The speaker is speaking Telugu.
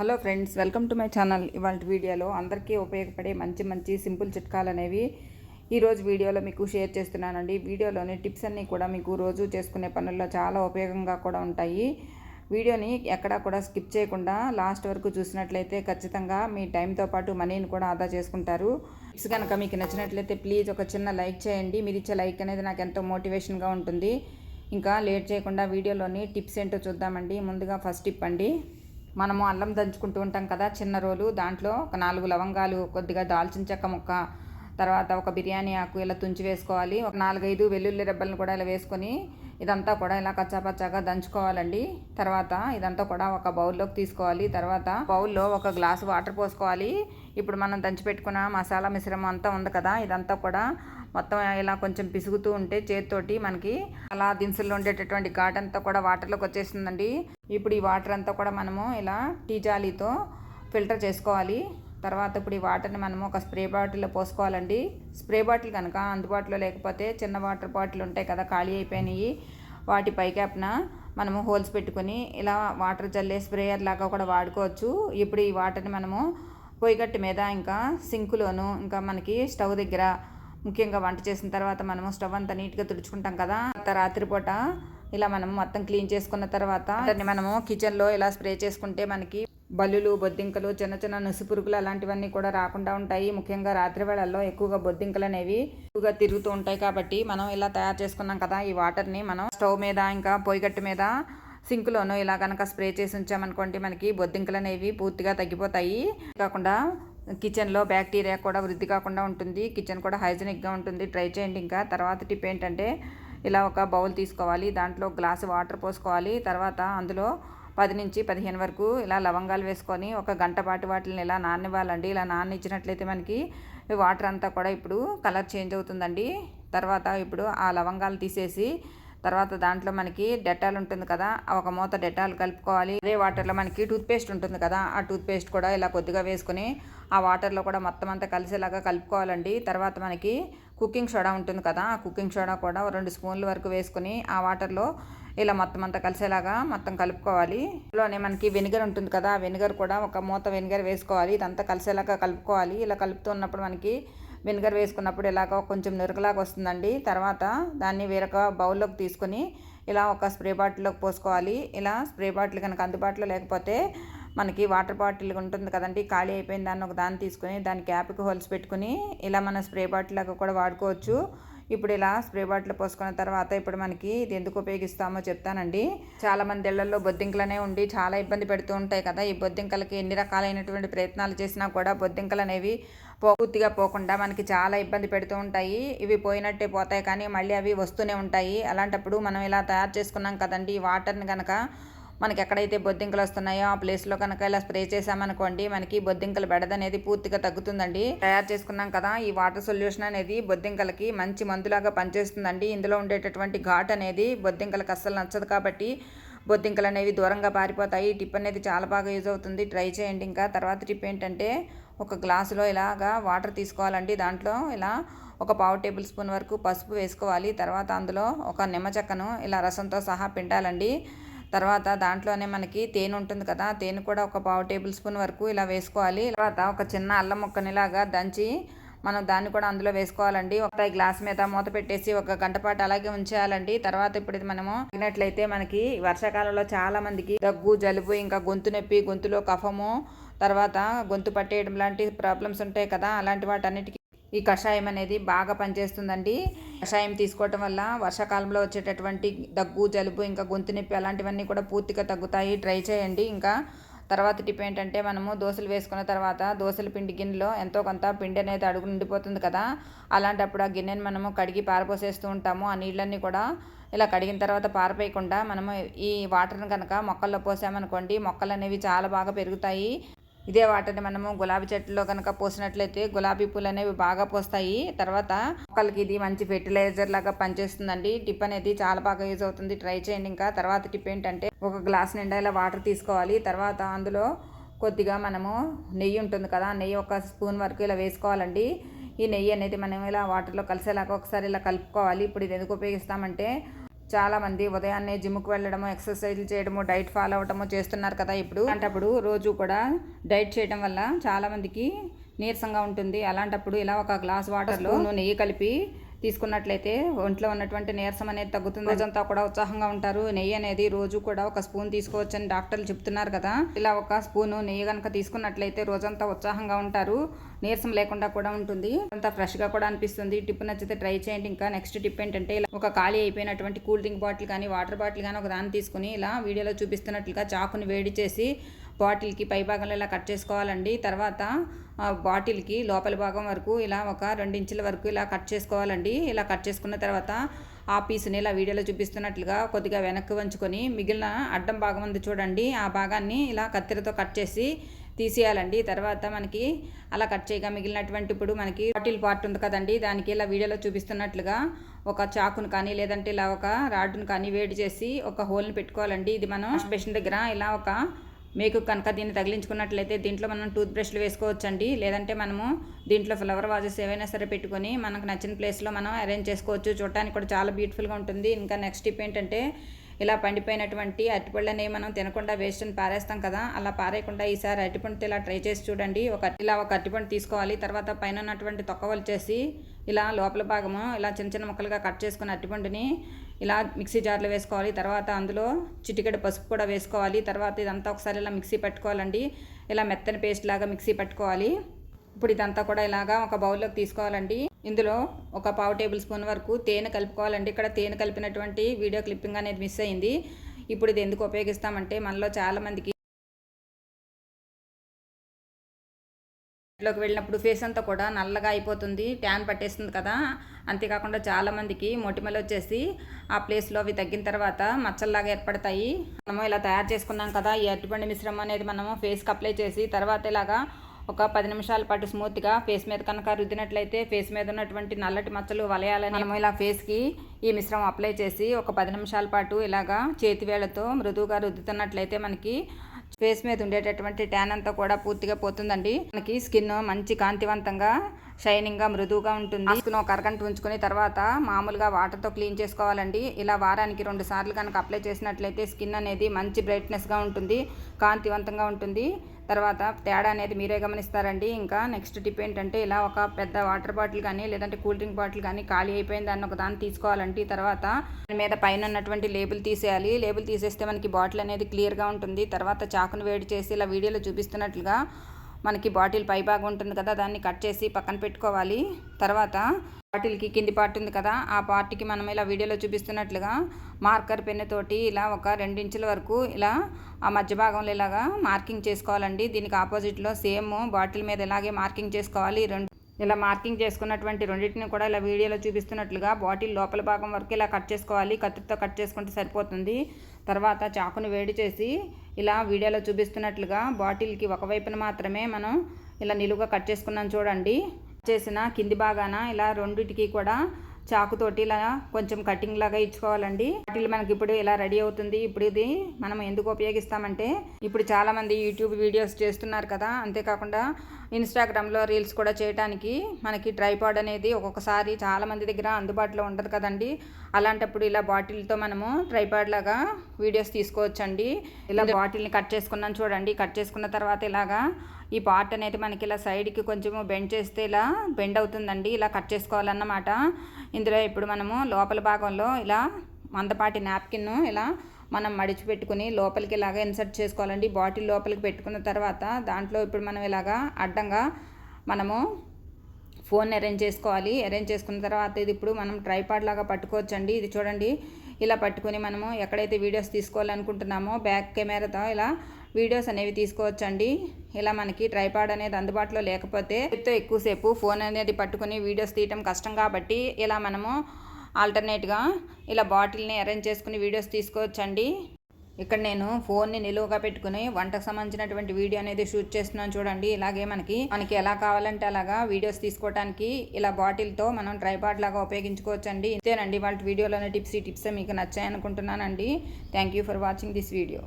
Hello friends welcome to my channel. ఇవాళ వీడియోలో అందరికీ ఉపయోగపడే మంచి మంచి సింపుల్ చిట్కాలు అనేవి ఈరోజు వీడియోలో మీకు షేర్ చేస్తున్నానండి. వీడియోలోని టిప్స్ అన్నీ కూడా మీకు రోజు చేసుకునే పనుల్లో చాలా ఉపయోగంగా కూడా ఉంటాయి. వీడియోని ఎక్కడా కూడా స్కిప్ చేయకుండా లాస్ట్ వరకు చూసినట్లయితే ఖచ్చితంగా మీ టైంతో పాటు మనీని కూడా ఆదా చేసుకుంటారు. టిప్స్ కనుక మీకు నచ్చినట్లయితే ప్లీజ్ ఒక చిన్న లైక్ చేయండి. మీరు ఇచ్చే లైక్ అనేది నాకు ఎంతో మోటివేషన్గా ఉంటుంది. ఇంకా లేట్ చేయకుండా వీడియోలోని టిప్స్ ఏంటో చూద్దామండి. ముందుగా ఫస్ట్ టిప్ అండి. మనము అల్లం దంచుకుంటూ ఉంటాం కదా చిన్న రోలు దాంట్లో ఒక నాలుగు లవంగాలు కొద్దిగా దాల్చిన చెక్క ముక్క తర్వాత ఒక బిర్యానీ ఆకు ఇలా తుంచి వేసుకోవాలి. ఒక నాలుగైదు వెల్లుల్లి రెబ్బలను కూడా ఇలా వేసుకొని ఇదంతా కూడా ఇలా కచ్చాపచ్చాగా దంచుకోవాలండి. తర్వాత ఇదంతా కూడా ఒక బౌల్లోకి తీసుకోవాలి. తర్వాత బౌల్లో ఒక గ్లాసు వాటర్ పోసుకోవాలి. ఇప్పుడు మనం దంచి పెట్టుకున్న మసాలా మిశ్రమం అంతా ఉంది కదా ఇదంతా కూడా మొత్తం ఇలా కొంచెం పిసుగుతూ ఉంటే చేతితోటి మనకి అలా దినుసుల్లో ఉండేటటువంటి ఘాట్ అంతా కూడా వాటర్లోకి వచ్చేస్తుందండి. ఇప్పుడు ఈ వాటర్ అంతా కూడా మనము ఇలా టీ జాలీతో ఫిల్టర్ చేసుకోవాలి. తర్వాత ఇప్పుడు ఈ వాటర్ని మనము ఒక స్ప్రే బాటిల్లో పోసుకోవాలండి. స్ప్రే బాటిల్ కనుక అందుబాటులో లేకపోతే చిన్న వాటర్ బాటిల్ ఉంటాయి కదా ఖాళీ అయిపోయినాయి. వాటి పైకాప్న మనము హోల్స్ పెట్టుకొని ఇలా వాటర్ జల్లే స్ప్రేయర్ లాగా కూడా వాడుకోవచ్చు. ఇప్పుడు ఈ వాటర్ని మనము పొయ్యిగట్టు మీద ఇంకా సింకులోను ఇంకా మనకి స్టవ్ దగ్గర ముఖ్యంగా వంట చేసిన తర్వాత మనము స్టవ్ అంతా నీట్గా తుడుచుకుంటాం కదా. రాత్రిపూట ఇలా మనం మొత్తం క్లీన్ చేసుకున్న తర్వాత దాన్ని మనము కిచెన్లో ఇలా స్ప్రే చేసుకుంటే మనకి బల్లులు బొద్దింకలు చిన్న చిన్న నుసి పురుగులు అలాంటివన్నీ కూడా రాకుండా ఉంటాయి. ముఖ్యంగా రాత్రి వేళల్లో ఎక్కువగా బొద్దింకలు అనేవి ఎక్కువగా తిరుగుతూ ఉంటాయి కాబట్టి మనం ఇలా తయారు చేసుకున్నాం కదా ఈ వాటర్ని మనం స్టవ్ మీద ఇంకా పొయ్యిగట్టు మీద సింక్లోనూ ఇలా కనుక స్ప్రే చేసి ఉంచామనుకోండి మనకి బొద్దింకలు అనేవి పూర్తిగా తగ్గిపోతాయి. కాకుండా కిచెన్లో బ్యాక్టీరియా కూడా వృద్ధి కాకుండా ఉంటుంది. కిచెన్ కూడా హైజెనిక్గా ఉంటుంది. ట్రై చేయండి ఇంకా. తర్వాత టిప్ ఏంటంటే ఇలా ఒక బౌల్ తీసుకోవాలి. దాంట్లో గ్లాసు వాటర్ పోసుకోవాలి. తర్వాత అందులో పది నుంచి పదిహేను వరకు ఇలా లవంగాలు వేసుకొని ఒక గంట పాటు వాటిని ఇలా నాననివ్వాలండి. ఇలా నాననిచ్చినట్లయితే మనకి వాటర్ అంతా కూడా ఇప్పుడు కలర్ చేంజ్ అవుతుందండి. తర్వాత ఇప్పుడు ఆ లవంగాలు తీసేసి తర్వాత దాంట్లో మనకి డెటాల్ ఉంటుంది కదా ఒక మూత డెటాల్ కలుపుకోవాలి. అదే వాటర్లో మనకి టూత్పేస్ట్ ఉంటుంది కదా ఆ టూత్పేస్ట్ కూడా ఇలా కొద్దిగా వేసుకొని ఆ వాటర్లో కూడా మొత్తం అంతా కలిసేలాగా కలుపుకోవాలండి. తర్వాత మనకి కుకింగ్ సోడా ఉంటుంది కదా ఆ కుకింగ్ సోడా కూడా రెండు స్పూన్ల వరకు వేసుకొని ఆ వాటర్లో ఇలా మొత్తం అంతా కలిసేలాగా మొత్తం కలుపుకోవాలి. ఇందులోనే మనకి వెనిగర్ ఉంటుంది కదా ఆ వెనిగర్ కూడా ఒక మూత వెనిగర్ వేసుకోవాలి. ఇదంతా కలిసేలాగా కలుపుకోవాలి. ఇలా కలుపుతున్నప్పుడు మనకి వెనిగర్ వేసుకున్నప్పుడు ఇలాగ కొంచెం నురగలాగా వస్తుందండి. తర్వాత దాన్ని వేరొక బౌల్లోకి తీసుకొని ఇలా ఒక స్ప్రే బాటిల్లోకి పోసుకోవాలి. ఇలా స్ప్రే బాటిల్ కనుక అందుబాటులో లేకపోతే మనకి వాటర్ బాటిల్ ఉంటుంది కదండి ఖాళీ అయిపోయిన దాన్ని ఒక దాన్ని తీసుకొని దాని క్యాప్కి హోల్స్ పెట్టుకుని ఇలా మన స్ప్రే బాటిల్ లాగా కూడా వాడుకోవచ్చు. ఇప్పుడు ఇలా స్ప్రే బాటిల్ పోసుకున్న తర్వాత ఇప్పుడు మనకి ఇది ఎందుకు ఉపయోగిస్తామో చెప్తానండి. చాలా మంది ఇళ్ళలో బొద్దింకలనే ఉండి చాలా ఇబ్బంది పెడుతూ ఉంటాయి కదా. ఈ బొద్దింకలకి ఎన్ని రకాలైనటువంటి ప్రయత్నాలు చేసినా కూడా బొద్దింకలు అనేవి పూర్తిగా పోకుండా మనకి చాలా ఇబ్బంది పెడుతూ ఉంటాయి. ఇవి పోయినట్టే పోతాయి కానీ మళ్ళీ అవి వస్తూనే ఉంటాయి. అలాంటప్పుడు మనం ఇలా తయారు చేసుకున్నాం కదండి ఈ వాటర్ని కనుక మనకి ఎక్కడైతే బొద్దింకలు వస్తున్నాయో ఆ ప్లేస్లో కనుక ఇలా స్ప్రే చేసామనుకోండి మనకి బొద్దింకల బెడద అనేది పూర్తిగా తగ్గుతుందండి. తయారు చేసుకున్నాం కదా ఈ వాటర్ సొల్యూషన్ అనేది బొద్దింకలకి మంచి మందులాగా పనిచేస్తుందండి. ఇందులో ఉండేటటువంటి ఘాట్ అనేది బొద్దింకలకు అస్సలు నచ్చదు కాబట్టి బొద్దింకలు అనేవి దూరంగా పారిపోతాయి. టిప్ అనేది చాలా బాగా యూజ్ అవుతుంది. ట్రై చేయండి ఇంకా. తర్వాత టిప్ ఏంటంటే ఒక గ్లాసులో ఇలాగా వాటర్ తీసుకోవాలండి. దాంట్లో ఇలా ఒక పావు టేబుల్ స్పూన్ వరకు పసుపు వేసుకోవాలి. తర్వాత అందులో ఒక నిమ్మ చెక్కను ఇలా రసంతో సహా పిండాలండి. తర్వాత దాంట్లోనే మనకి తేనె ఉంటుంది కదా తేనె కూడా ఒక పావు టేబుల్ స్పూన్ వరకు ఇలా వేసుకోవాలి. తర్వాత ఒక చిన్న అల్లం ముక్కనిలాగా దంచి మనం దాన్ని కూడా అందులో వేసుకోవాలండి. ఒక గ్లాస్ మీద మూత పెట్టేసి ఒక గంట పాటు అలాగే ఉంచేయాలండి. తర్వాత ఇప్పుడు ఇది మనము తినట్లయితే మనకి వర్షాకాలంలో చాలా మందికి దగ్గు జలుబు ఇంకా గొంతు నొప్పి గొంతులో కఫము తర్వాత గొంతు పట్టేయడం లాంటి ప్రాబ్లమ్స్ ఉంటాయి కదా అలాంటి వాటన్నిటికీ ఈ కషాయం అనేది బాగా పనిచేస్తుందండి. కషాయం తీసుకోవటం వల్ల వర్షాకాలంలో వచ్చేటటువంటి దగ్గు జలుబు ఇంకా గొంతు నొప్పి అలాంటివన్నీ కూడా పూర్తిగా తగ్గుతాయి. ట్రై చేయండి. ఇంకా తర్వాత టిప్ ఏంటంటే మనము దోశలు వేసుకున్న తర్వాత దోశల పిండి గిన్నెలో ఎంతో కొంత పిండి అనేది అడుగు నిండిపోతుంది కదా. అలాంటప్పుడు ఆ గిన్నెని మనము కడిగి పారపోసేస్తూ ఉంటాము. ఆ నీళ్ళన్నీ కూడా ఇలా కడిగిన తర్వాత పారపోయకుండా మనము ఈ వాటర్ని కనుక మొక్కల్లో పోసామనుకోండి మొక్కలు అనేవి చాలా బాగా పెరుగుతాయి. ఇదే వాటర్ని మనము గులాబీ చెట్టులో కనుక పోసినట్లయితే గులాబీ పూలు అనేవి బాగా పోస్తాయి. తర్వాత మొక్కలకి ఇది మంచి ఫెర్టిలైజర్ లాగా పనిచేస్తుందండి. టిప్ అనేది చాలా బాగా యూజ్ అవుతుంది. ట్రై చేయండి ఇంకా. తర్వాత టిప్ ఏంటంటే ఒక గ్లాస్ నిండా ఇలా వాటర్ తీసుకోవాలి. తర్వాత అందులో కొద్దిగా మనము నెయ్యి ఉంటుంది కదా నెయ్యి ఒక స్పూన్ వరకు ఇలా వేసుకోవాలండి. ఈ నెయ్యి అనేది మనం ఇలా వాటర్లో కలిసేలాగా ఒకసారి ఇలా కలుపుకోవాలి. ఇప్పుడు ఇది ఎందుకు ఉపయోగిస్తామంటే చాలామంది ఉదయాన్నే జిమ్కి వెళ్ళడము ఎక్సర్సైజ్లు చేయడము డైట్ ఫాలో అవడము చేస్తున్నారు కదా ఇప్పుడు. అలాంటప్పుడు రోజు కూడా డైట్ చేయడం వల్ల చాలామందికి నీరసంగా ఉంటుంది. అలాంటప్పుడు ఇలా ఒక గ్లాస్ వాటర్లో నెయ్యి కలిపి తీసుకున్నట్లయితే ఒంట్లో ఉన్నటువంటి నీరసం అనేది తగ్గుతుంది. రోజంతా కూడా ఉత్సాహంగా ఉంటారు. నెయ్యి అనేది రోజు కూడా ఒక స్పూన్ తీసుకోవచ్చని డాక్టర్లు చెప్తున్నారు కదా. ఇలా ఒక స్పూను నెయ్యి కనుక తీసుకున్నట్లయితే రోజంతా ఉత్సాహంగా ఉంటారు. నీరసం లేకుండా కూడా ఉంటుంది. అంతా ఫ్రెష్గా కూడా అనిపిస్తుంది. టిప్ నచ్చితే ట్రై చేయండి. ఇంకా నెక్స్ట్ టిప్ ఏంటంటే ఇలా ఒక ఖాళీ అయిపోయినటువంటి కూల్ డ్రింక్ బాటిల్ కానీ వాటర్ బాటిల్ కానీ ఒక దాన్ని తీసుకుని ఇలా వీడియోలో చూపిస్తున్నట్లుగా చాకుని వేడి చేసి బాటిల్కి పై భాగంలో ఇలా కట్ చేసుకోవాలండి. తర్వాత బాటిల్కి లోపల భాగం వరకు ఇలా ఒక రెండు ఇంచుల వరకు ఇలా కట్ చేసుకోవాలండి. ఇలా కట్ చేసుకున్న తర్వాత ఆ పీస్ని ఇలా వీడియోలో చూపిస్తున్నట్లుగా కొద్దిగా వెనక్కి వంచుకొని మిగిలిన అడ్డం భాగం ఉంది చూడండి. ఆ భాగాన్ని ఇలా కత్తెరతో కట్ చేసి తీసేయాలండి. తర్వాత మనకి అలా కట్ చేయగా మిగిలినటువంటి ఇప్పుడు మనకి బాటిల్ పార్ట్ ఉంది కదండి. దానికి ఇలా వీడియోలో చూపిస్తున్నట్లుగా ఒక చాకును కానీ లేదంటే ఇలా ఒక రాడ్ను కానీ వేడి చేసి ఒక హోల్ని పెట్టుకోవాలండి. ఇది మనం బేషన్ దగ్గర ఇలా ఒక మీకు కనుక దీన్ని తగిలించుకున్నట్లయితే దీంట్లో మనం టూత్ బ్రష్లు వేసుకోవచ్చండి. లేదంటే మనము దీంట్లో ఫ్లవర్ వాజెస్ ఏవైనా సరే పెట్టుకొని మనకు నచ్చిన ప్లేస్లో మనం అరేంజ్ చేసుకోవచ్చు. చూడటానికి కూడా చాలా బ్యూటిఫుల్గా ఉంటుంది. ఇంకా నెక్స్ట్ టిప్ ఏంటంటే ఇలా పండిపోయినటువంటి అరటిపళ్ళని మనం తినకుండా వేస్ట్ అని పారేస్తాం కదా అలా పారేయకుండా ఈసారి అరటిపండుతో ఇలా ట్రై చేసి చూడండి. ఒక ఇలా ఒక అరటిపండు తీసుకోవాలి తర్వాత పైన ఉన్నటువంటి తొక్కవలు చేసి ఇలా లోపల భాగము ఇలా చిన్న చిన్న ముక్కలుగా కట్ చేసుకున్న అరటిపండుని ఇలా మిక్సీ జార్లో వేసుకోవాలి. తర్వాత అందులో చిటికెడు పసుపు కూడా వేసుకోవాలి. తర్వాత ఇదంతా ఒకసారి ఇలా మిక్సీ పెట్టుకోవాలండి. ఇలా మెత్తని పేస్ట్ లాగా మిక్సీ పెట్టుకోవాలి. ఇప్పుడు ఇదంతా కూడా ఇలాగా ఒక బౌల్లోకి తీసుకోవాలండి. ఇందులో ఒక పావు టేబుల్ స్పూన్ వరకు తేనె కలుపుకోవాలండి. ఇక్కడ తేనె కలిపినటువంటి వీడియో క్లిప్పింగ్ అనేది మిస్ అయింది. ఇప్పుడు ఇది ఎందుకు ఉపయోగిస్తామంటే మనలో చాలామందికి లోకి వెళ్ళినప్పుడు ఫేస్ అంతా కూడా నల్లగా అయిపోతుంది ట్యాన్ పట్టేస్తుంది కదా. అంతేకాకుండా చాలామందికి మొటిమలు వచ్చేసి ఆ ప్లేస్లో అవి తగ్గిన తర్వాత మచ్చల్లాగా ఏర్పడతాయి. మనము ఇలా తయారు చేసుకున్నాం కదా ఈ అరటిపండు మిశ్రమం అనేది మనము ఫేస్కి అప్లై చేసి తర్వాత ఇలాగా ఒక పది నిమిషాల పాటు స్మూత్గా ఫేస్ మీద కనుక రుద్దినట్లయితే ఫేస్ మీద ఉన్నటువంటి నల్లటి మచ్చలు వలయాలని మనము ఇలా ఫేస్కి ఈ మిశ్రమం అప్లై చేసి ఒక పది నిమిషాల పాటు ఇలాగా చేతివేళ్ళతో మృదువుగా రుద్దుతున్నట్లయితే మనకి ఫేస్ మీద ఉండేటటువంటి ట్యాన్ అంతా కూడా పూర్తిగా పోతుందండి. మనకి స్కిన్ మంచి కాంతివంతంగా షైనింగ్గా మృదువుగా ఉంటుంది. స్కిన్ ఒక అరగంట ఉంచుకుని తర్వాత మామూలుగా వాటర్తో క్లీన్ చేసుకోవాలండి. ఇలా వారానికి రెండు సార్లు కనుక అప్లై చేసినట్లయితే స్కిన్ అనేది మంచి బ్రైట్నెస్గా ఉంటుంది కాంతివంతంగా ఉంటుంది. తర్వాత తేడా అనేది మీరే గమనిస్తారండి. ఇంకా నెక్స్ట్ టిప్ ఏంటంటే ఇలా ఒక పెద్ద వాటర్ బాటిల్ కానీ లేదంటే కూల్ డ్రింక్ బాటిల్ కానీ ఖాళీ అయిపోయింది దాన్ని ఒక దాన్ని తీసుకోవాలండి తర్వాత దాని మీద పైన ఉన్నటువంటి లేబుల్ తీసేయాలి. లేబుల్ తీసేస్తే మనకి బాటిల్ అనేది క్లియర్గా ఉంటుంది. తర్వాత చాకును వేడి చేసి ఇలా వీడియోలో చూపిస్తున్నట్లుగా మనకి బాటిల్ పై భాగం ఉంటుంది కదా దాన్ని కట్ చేసి పక్కన పెట్టుకోవాలి. తర్వాత బాటిల్కి కింది పార్ట్ ఉంది కదా ఆ పార్ట్కి మనం ఇలా వీడియోలో చూపిస్తున్నట్లుగా మార్కర్ పెన్నుతోటి ఇలా ఒక రెండించుల వరకు ఇలా ఆ మధ్య భాగంలో ఇలాగా మార్కింగ్ చేసుకోవాలండి. దీనికి ఆపోజిట్లో సేమ్ బాటిల్ మీద ఇలాగే మార్కింగ్ చేసుకోవాలి. రెండు ఇలా మార్కింగ్ చేసుకున్నటువంటి రెండింటిని కూడా ఇలా వీడియోలో చూపిస్తున్నట్లుగా బాటిల్ లోపల భాగం వరకు ఇలా కట్ చేసుకోవాలి. కత్తితో కట్ చేసుకుంటే సరిపోతుంది. తర్వాత చాకును వేడి చేసి ఇలా వీడియోలో చూపిస్తున్నట్లుగా బాటిల్కి ఒకవైపున మాత్రమే మనం ఇలా నిలువుగా కట్ చేసుకున్నాం చూడండి. చేసిన కింది భాగాన ఇలా రెండింటికి కూడా చాకుతోటి ఇలా కొంచెం కటింగ్ లాగా ఇచ్చుకోవాలండి. వాటిల్ మనకి ఇప్పుడు ఇలా రెడీ అవుతుంది ఇప్పుడు ఇది మనం ఎందుకు ఉపయోగిస్తామంటే ఇప్పుడు చాలామంది యూట్యూబ్ వీడియోస్ చేస్తున్నారు కదా అంతేకాకుండా ఇన్స్టాగ్రామ్లో రీల్స్ కూడా చేయడానికి మనకి ట్రైపాడ్ అనేది ఒక్కొక్కసారి చాలామంది దగ్గర అందుబాటులో ఉండదు కదండి. అలాంటప్పుడు ఇలా బాటిల్తో మనము ట్రైపాడ్ లాగా వీడియోస్ తీసుకోవచ్చండి. ఇలా బాటిల్ని కట్ చేసుకున్నాను చూడండి కట్ చేసుకున్న తర్వాత ఇలాగా ఈ పార్ట్ అనేది మనకి ఇలా సైడ్కి కొంచెము బెండ్ చేస్తే ఇలా బెండ్ అవుతుందండి ఇలా కట్ చేసుకోవాలన్నమాట. ఇందులో ఇప్పుడు మనము లోపల భాగంలో ఇలా మందపాటి నాప్కిన్ ఇలా మనం మడిచి పెట్టుకుని లోపలికి ఇలాగా ఇన్సర్ట్ చేసుకోవాలండి. బాటిల్ లోపలికి పెట్టుకున్న తర్వాత దాంట్లో ఇప్పుడు మనం ఇలాగా అడ్డంగా మనము ఫోన్ అరేంజ్ చేసుకోవాలి. అరేంజ్ చేసుకున్న తర్వాత ఇది ఇప్పుడు మనం ట్రైపాడ్ లాగా పట్టుకోవచ్చండి. ఇది చూడండి ఇలా పట్టుకొని మనము ఎక్కడైతే వీడియోస్ తీసుకోవాలనుకుంటున్నామో బ్యాక్ కెమెరాతో ఇలా వీడియోస్ అనేవి తీసుకోవచ్చండి. ఇలా మనకి ట్రైపాడ్ అనేది అందుబాటులో లేకపోతే ఎక్కువసేపు ఫోన్ అనేది పట్టుకుని వీడియోస్ తీయటం కష్టం కాబట్టి ఇలా మనము ఆల్టర్నేట్గా ఇలా బాటిల్ని అరేంజ్ చేసుకుని వీడియోస్ తీసుకోవచ్చండి. ఇక్కడ నేను ఫోన్ని నిలువుగా పెట్టుకుని వంటకు సంబంధించినటువంటి వీడియో అనేది షూట్ చేస్తున్నాను చూడండి. ఇలాగే మనకి మనకి ఎలా కావాలంటే అలాగా వీడియోస్ తీసుకోవడానికి ఇలా బాటిల్తో మనం ట్రైపాడ్ లాగా ఉపయోగించుకోవచ్చండి. ఇంతేనండి వాళ్ళ వీడియోలోనే టిప్స్ ఈ టిప్స్ మీకు నచ్చాయనుకుంటున్నానండి. Thank you for watching this video.